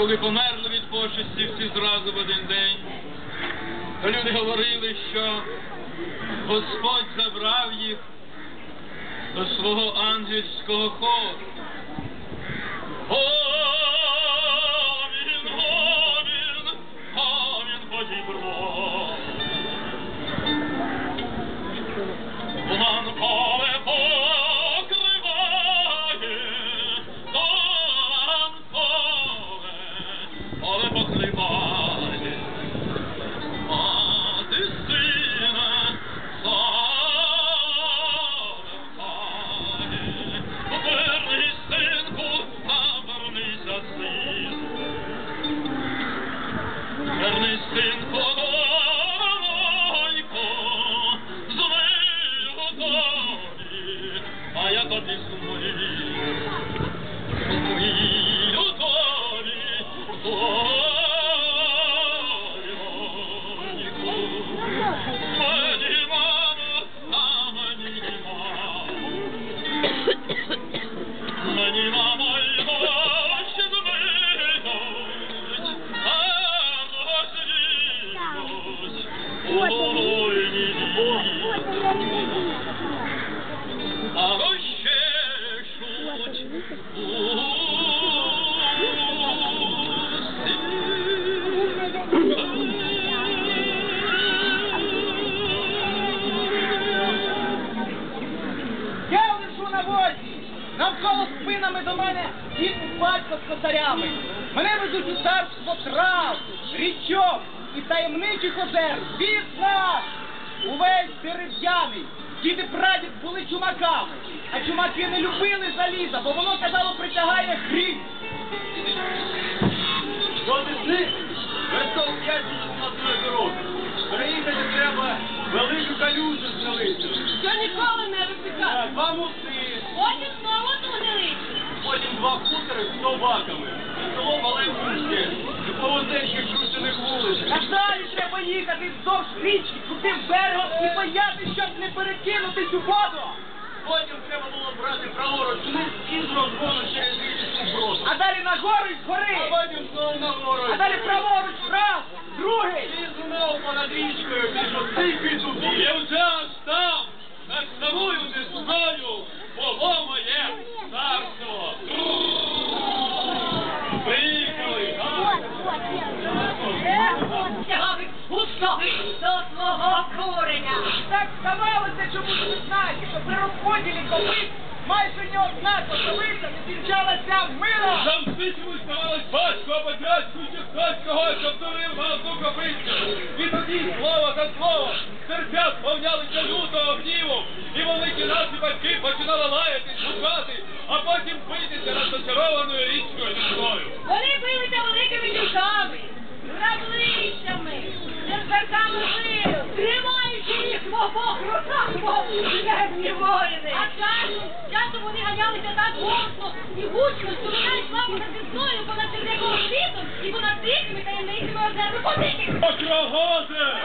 Люди померли від почесті всі зразу в один день. Люди говорили, що Господь забрав їх до свого ангельського хору. Навколо спинами до мене дід батько з косарями. Мене ведуть у царство трав, річок і таємничих озер. Світ наш увесь дерев'яний. Діди прадід були чумаками, а чумаки не любили заліза, бо воно казало притягає хрінь. До весни весело п'ятніч на дві дороги. Переїхати треба велику калюжу зналити. Що ніколи не висихає. Два мости, Потім знову туди. потім два хутори з собаками. Село маленьке, і повозечки кручених вулиць. А далі треба їхати вздовж річки, крутим берегом і бояти, щоб не перекинутись у воду. Потім треба було брати праворуч вниз і з розгону через річку брод. А далі нагору і А потім знову нагору. А далі праворуч, раз, другий. І знову понад річкою між оцих і Я вже аж там, над самою весною, було моє царство. Приїхали, так? Тягали густоги до свого куреня. Так здавалося, чому не знаєте, що при розподілі колись майже ні одна косовиця не кінчалася миром. Там свічому ставалось батько або дядьку чи хтось когось обдурив на одну копицю. І тоді слово за слово серця сповнялися лютого гніву, і великі наші батьки починали лаяти, шукати, а потім битися над зачарованою річкою людською. Незверками жив, тримаючи їх в обох руках, мов древні воїни. А часом, часом вони ганялися так голосно і гучно, що вона йшла понад весною, понад черняком світом і понад дикими таємницями озерами подиких. Отрогозе!